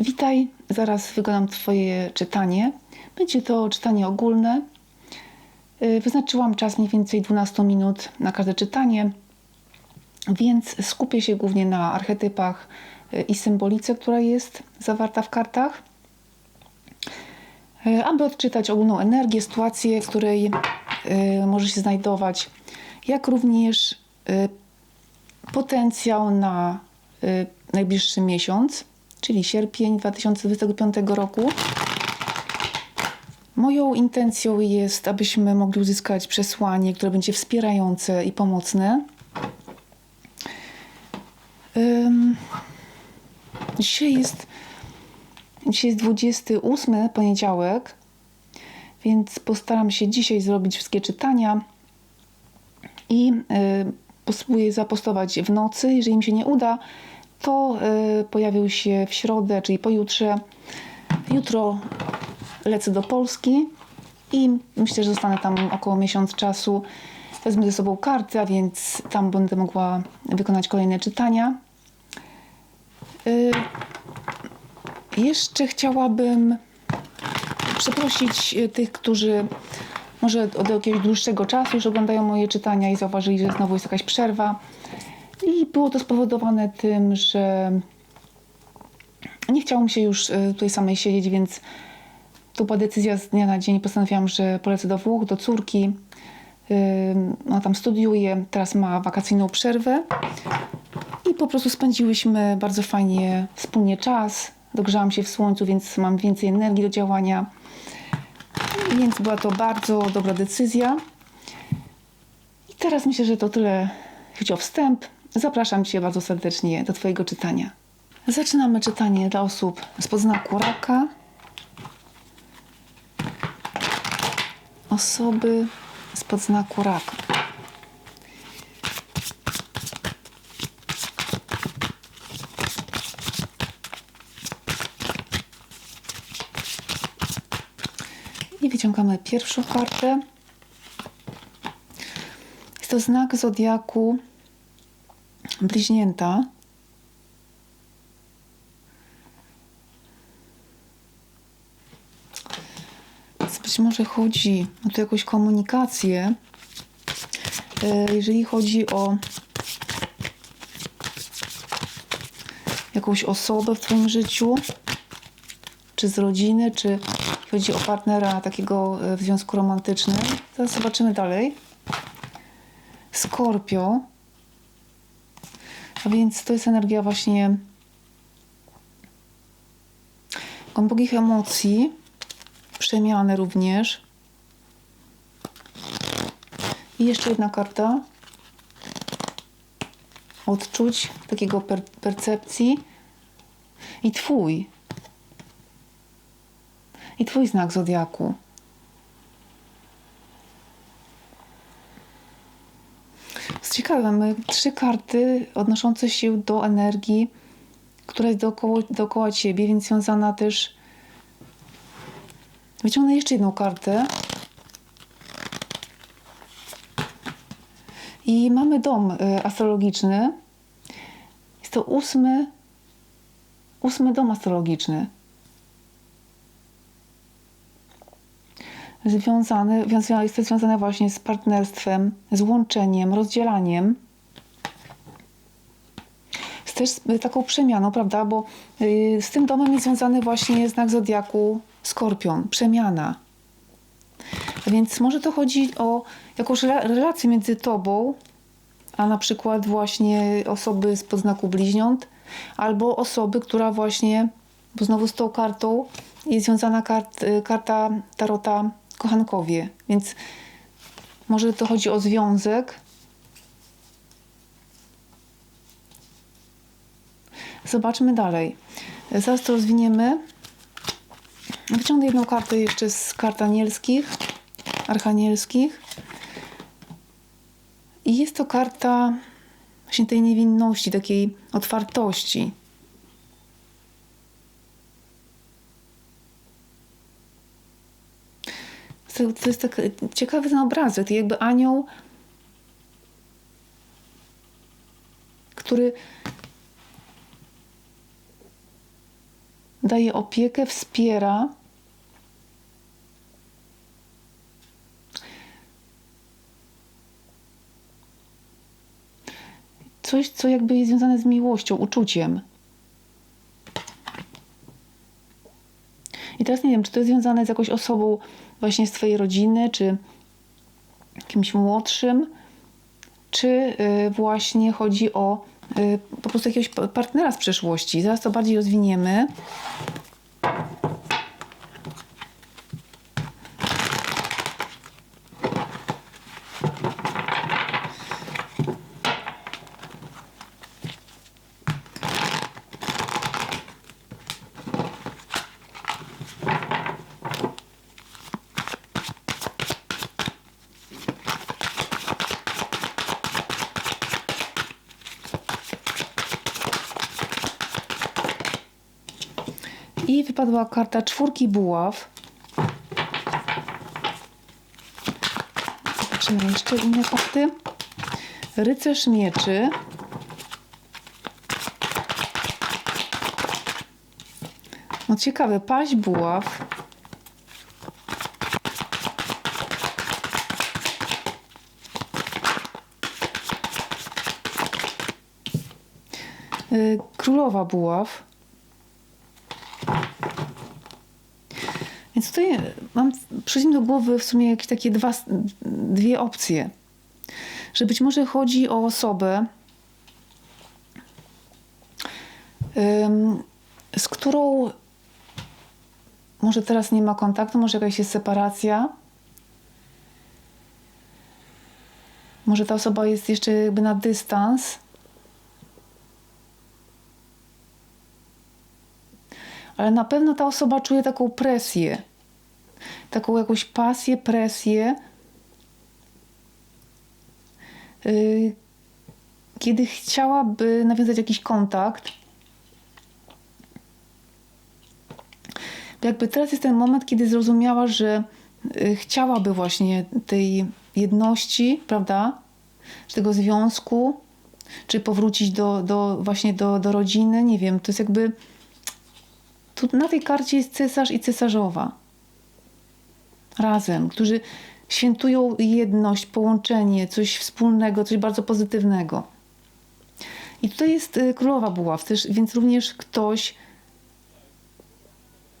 Witaj, zaraz wykonam Twoje czytanie. Będzie to czytanie ogólne. Y, Wyznaczyłam czas mniej więcej 12 minut na każde czytanie, więc skupię się głównie na archetypach y, i symbolice, która jest zawarta w kartach, y, aby odczytać ogólną energię, sytuację, w której może się znajdować, jak również potencjał na najbliższy miesiąc, czyli sierpień 2025 roku. Moją intencją jest, abyśmy mogli uzyskać przesłanie, które będzie wspierające i pomocne. Ym, Dzisiaj jest, dzisiaj jest 28 poniedziałek, więc postaram się dzisiaj zrobić wszystkie czytania i y, spróbuję zapostować w nocy. Jeżeli mi się nie uda, to y, pojawił się w środę, czyli pojutrze. Jutro lecę do Polski i myślę, że zostanę tam około miesiąc czasu. Wezmę ze sobą kartę, a więc tam będę mogła wykonać kolejne czytania. Y, jeszcze chciałabym przeprosić y, tych, którzy może od jakiegoś dłuższego czasu już oglądają moje czytania i zauważyli, że znowu jest jakaś przerwa. I było to spowodowane tym, że nie chciało mi się już y, tutaj samej siedzieć, więc to była decyzja z dnia na dzień. Postanowiłam, że polecę do Włoch, do córki. Ona tam studiuje, teraz ma wakacyjną przerwę. I po prostu spędziłyśmy bardzo fajnie wspólnie czas. Dogrzałam się w słońcu, więc mam więcej energii do działania. Więc była to bardzo dobra decyzja. I teraz myślę, że to tyle, jeśli chodzi o wstęp. Zapraszam Cię bardzo serdecznie do Twojego czytania. Zaczynamy czytanie dla osób z podznaku raka. Osoby z podznaku raka. I wyciągamy pierwszą kartę. Jest to znak zodiaku bliźnięta. Więc być może chodzi o tu jakąś komunikację. E, Jeżeli chodzi o jakąś osobę w Twoim życiu, czy z rodziny, czy chodzi o partnera takiego e, w związku romantycznym. Zaraz zobaczymy dalej. Skorpio. A więc to jest energia właśnie głębokich emocji, przemiany również. I jeszcze jedna karta. Odczuć, takiego per percepcji. I twój. I twój znak zodiaku. jest ciekawe, mamy trzy karty odnoszące się do energii, która jest dookoła, dookoła ciebie, więc związana też. Wyciągnę jeszcze jedną kartę. I mamy dom y, astrologiczny. Jest to ósmy, ósmy dom astrologiczny. Związany, wiąza- jest to związane właśnie z partnerstwem, z łączeniem, rozdzielaniem. Z też z taką przemianą, prawda? Bo y, z tym domem jest związany właśnie znak zodiaku Skorpion, przemiana. A więc może to chodzi o jakąś rela- relację między tobą, a na przykład właśnie osoby z podznaku bliźniąt, albo osoby, która właśnie, bo znowu z tą kartą jest związana kart, karta Tarota Kochankowie, więc może to chodzi o związek. Zobaczmy dalej. Zaraz to rozwiniemy. Wyciągnę jedną kartę jeszcze z kart anielskich, archanielskich. I jest to karta właśnie tej niewinności, takiej otwartości. To, to jest tak ciekawy ten obrazek, jakby anioł, który daje opiekę, wspiera. Coś, co jakby jest związane z miłością, uczuciem. Teraz nie wiem, czy to jest związane z jakąś osobą właśnie z Twojej rodziny, czy kimś młodszym, czy y, właśnie chodzi o y, po prostu jakiegoś pa- partnera z przeszłości. Zaraz to bardziej rozwiniemy. Wypadła karta czwórki buław. Zobaczymy jeszcze inne karty. Rycerz mieczy. No ciekawe, paź buław. Y, Królowa buław. Tutaj mam, przychodzi mi do głowy w sumie jakieś takie dwa, dwie opcje. Że być może chodzi o osobę, z którą może teraz nie ma kontaktu, może jakaś jest separacja. Może ta osoba jest jeszcze jakby na dystans. ale na pewno ta osoba czuje taką presję, taką jakąś pasję, presję, yy, kiedy chciałaby nawiązać jakiś kontakt. Jakby teraz jest ten moment, kiedy zrozumiała, że yy, chciałaby właśnie tej jedności, prawda? Tego związku, czy powrócić do, do właśnie do, do rodziny, nie wiem, to jest jakby tu na tej karcie jest cesarz i cesarzowa. Razem, którzy świętują jedność, połączenie, coś wspólnego, coś bardzo pozytywnego. I tutaj jest y, królowa buław, też, więc również ktoś.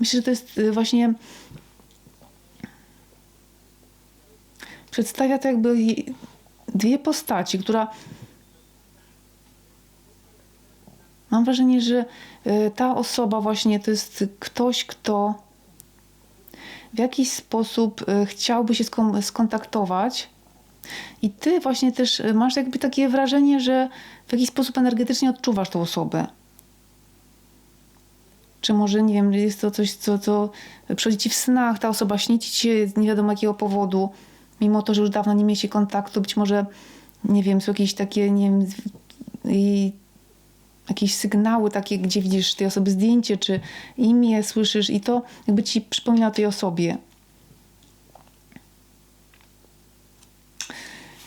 Myślę, że to jest y, właśnie. Przedstawia to jakby dwie postaci, która Mam wrażenie, że y, ta osoba właśnie to jest ktoś, kto w jakiś sposób y, chciałby się skontaktować. I ty właśnie też y, masz jakby takie wrażenie, że w jakiś sposób energetycznie odczuwasz tą osobę. Czy może, nie wiem, jest to coś, co, co przychodzi ci w snach, ta osoba śni ci się z nie wiadomo jakiego powodu, mimo to, że już dawno nie mieliście kontaktu, być może, nie wiem, są jakieś takie, nie wiem, i jakieś sygnały takie, gdzie widzisz tej osoby zdjęcie, czy imię słyszysz i to jakby ci przypomina o tej osobie.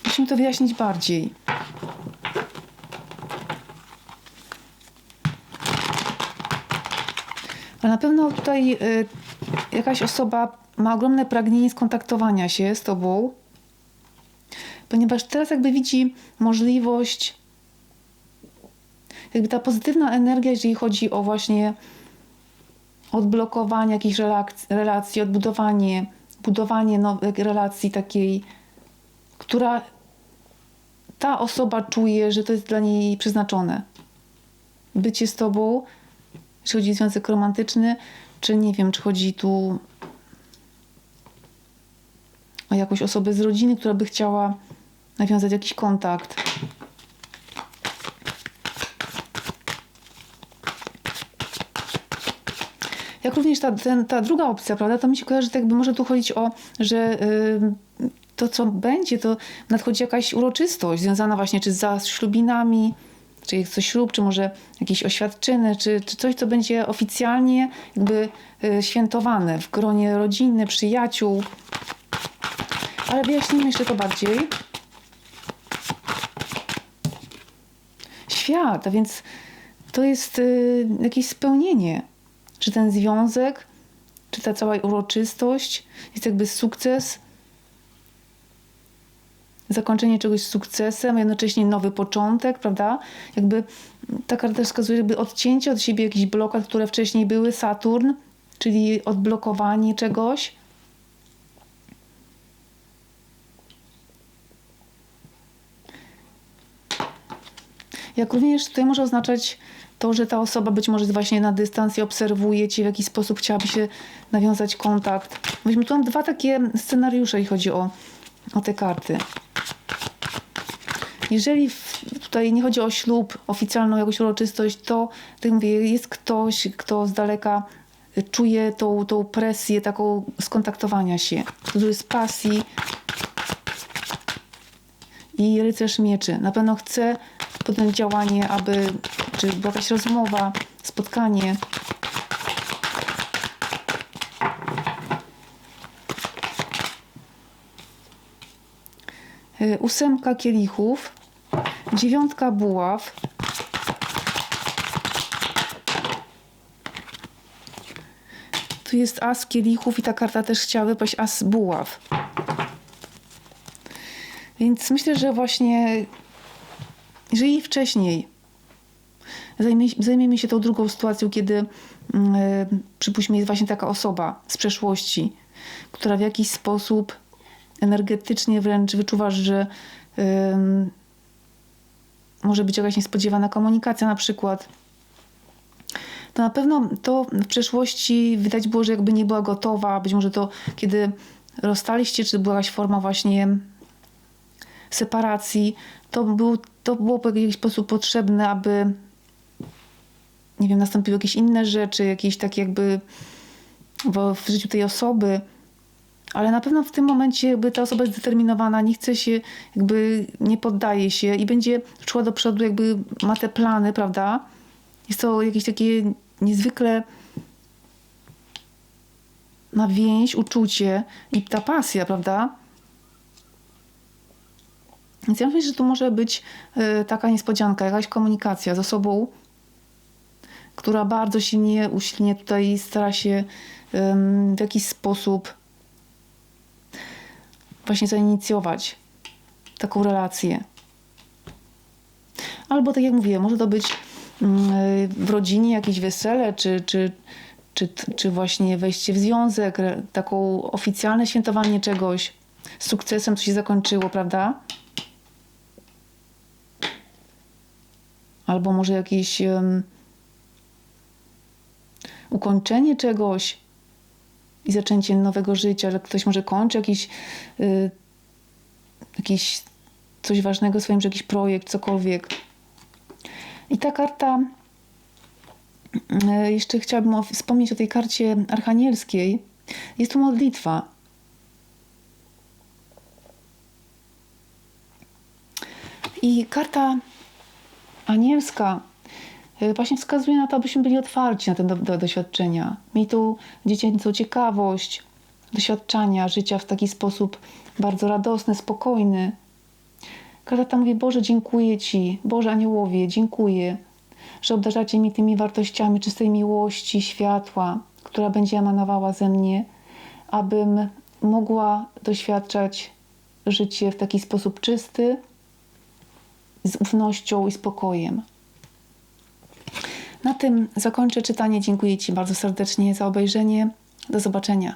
Musimy to wyjaśnić bardziej. Ale na pewno tutaj y, jakaś osoba ma ogromne pragnienie skontaktowania się z tobą, ponieważ teraz jakby widzi możliwość jakby ta pozytywna energia, jeżeli chodzi o właśnie odblokowanie jakichś relacji, odbudowanie, budowanie nowych relacji takiej, która ta osoba czuje, że to jest dla niej przeznaczone. Bycie z tobą, czy chodzi o związek romantyczny, czy nie wiem, czy chodzi tu o jakąś osobę z rodziny, która by chciała nawiązać jakiś kontakt. Jak również ta, ten, ta druga opcja, prawda, to mi się kojarzy, tak jakby może tu chodzić o, że y, to, co będzie, to nadchodzi jakaś uroczystość związana właśnie czy z zaślubinami, czy to ślub, czy może jakieś oświadczyny, czy, czy coś, co będzie oficjalnie jakby y, świętowane w gronie rodziny, przyjaciół. Ale wyjaśnijmy jeszcze to bardziej. Świat, a więc to jest y, jakieś spełnienie że ten związek, czy ta cała uroczystość jest jakby sukces, zakończenie czegoś sukcesem, a jednocześnie nowy początek, prawda? Jakby ta karta wskazuje jakby odcięcie od siebie jakichś blokad, które wcześniej były, Saturn, czyli odblokowanie czegoś. Jak również tutaj może oznaczać to, że ta osoba być może jest właśnie na dystans i obserwuje cię, w jaki sposób chciałaby się nawiązać kontakt. Weźmy tu mam dwa takie scenariusze, jeśli chodzi o, o te karty. Jeżeli w, tutaj nie chodzi o ślub, oficjalną jakąś uroczystość, to tak mówię, jest ktoś, kto z daleka czuje tą, tą presję taką skontaktowania się, który z pasji i rycerz mieczy. Na pewno chce podjąć działanie, aby, czy była jakaś rozmowa, spotkanie. Y, Ósemka kielichów, dziewiątka buław, tu jest as kielichów i ta karta też chciała wypaść as buław. Więc myślę, że właśnie jeżeli wcześniej. Zajmie, zajmiemy się tą drugą sytuacją, kiedy yy, przypuśćmy jest właśnie taka osoba z przeszłości, która w jakiś sposób energetycznie wręcz wyczuwasz, że może być jakaś niespodziewana komunikacja na przykład, to na pewno to w przeszłości widać było, że jakby nie była gotowa, być może to kiedy rozstaliście, czy była jakaś forma właśnie separacji, to, był, to było w jakiś sposób potrzebne, aby nie wiem, nastąpiły jakieś inne rzeczy, jakieś takie jakby w, w życiu tej osoby, ale na pewno w tym momencie jakby ta osoba jest zdeterminowana, nie chce się, jakby nie poddaje się i będzie szła do przodu, jakby ma te plany, prawda? Jest to jakieś takie niezwykle na więź, uczucie i ta pasja, prawda? Więc ja myślę, że tu może być y, taka niespodzianka, jakaś komunikacja z osobą, która bardzo silnie, usilnie tutaj stara się w jakiś sposób właśnie zainicjować taką relację. Albo tak jak mówię, może to być yy, w rodzinie jakieś wesele, czy, czy, czy, czy właśnie wejście w związek, taką oficjalne świętowanie czegoś z sukcesem, co się zakończyło, prawda? Albo może jakieś ym, ukończenie czegoś i zaczęcie nowego życia, że ktoś może kończy jakiś, y, jakiś coś ważnego w swoim życiu, jakiś projekt, cokolwiek. I ta karta, y, jeszcze chciałabym wspomnieć o tej karcie archanielskiej. Jest to modlitwa. I karta anielska y, właśnie wskazuje na to, abyśmy byli otwarci na te do, do, doświadczenia. Mieli tą dziecięcą ciekawość doświadczania życia w taki sposób bardzo radosny, spokojny. Karta ta mówi, Boże, dziękuję Ci, Boże Aniołowie, dziękuję, że obdarzacie mi tymi wartościami czystej miłości, światła, która będzie emanowała ze mnie, abym mogła doświadczać życie w taki sposób czysty, z ufnością i spokojem. Na tym zakończę czytanie. Dziękuję Ci bardzo serdecznie za obejrzenie. Do zobaczenia.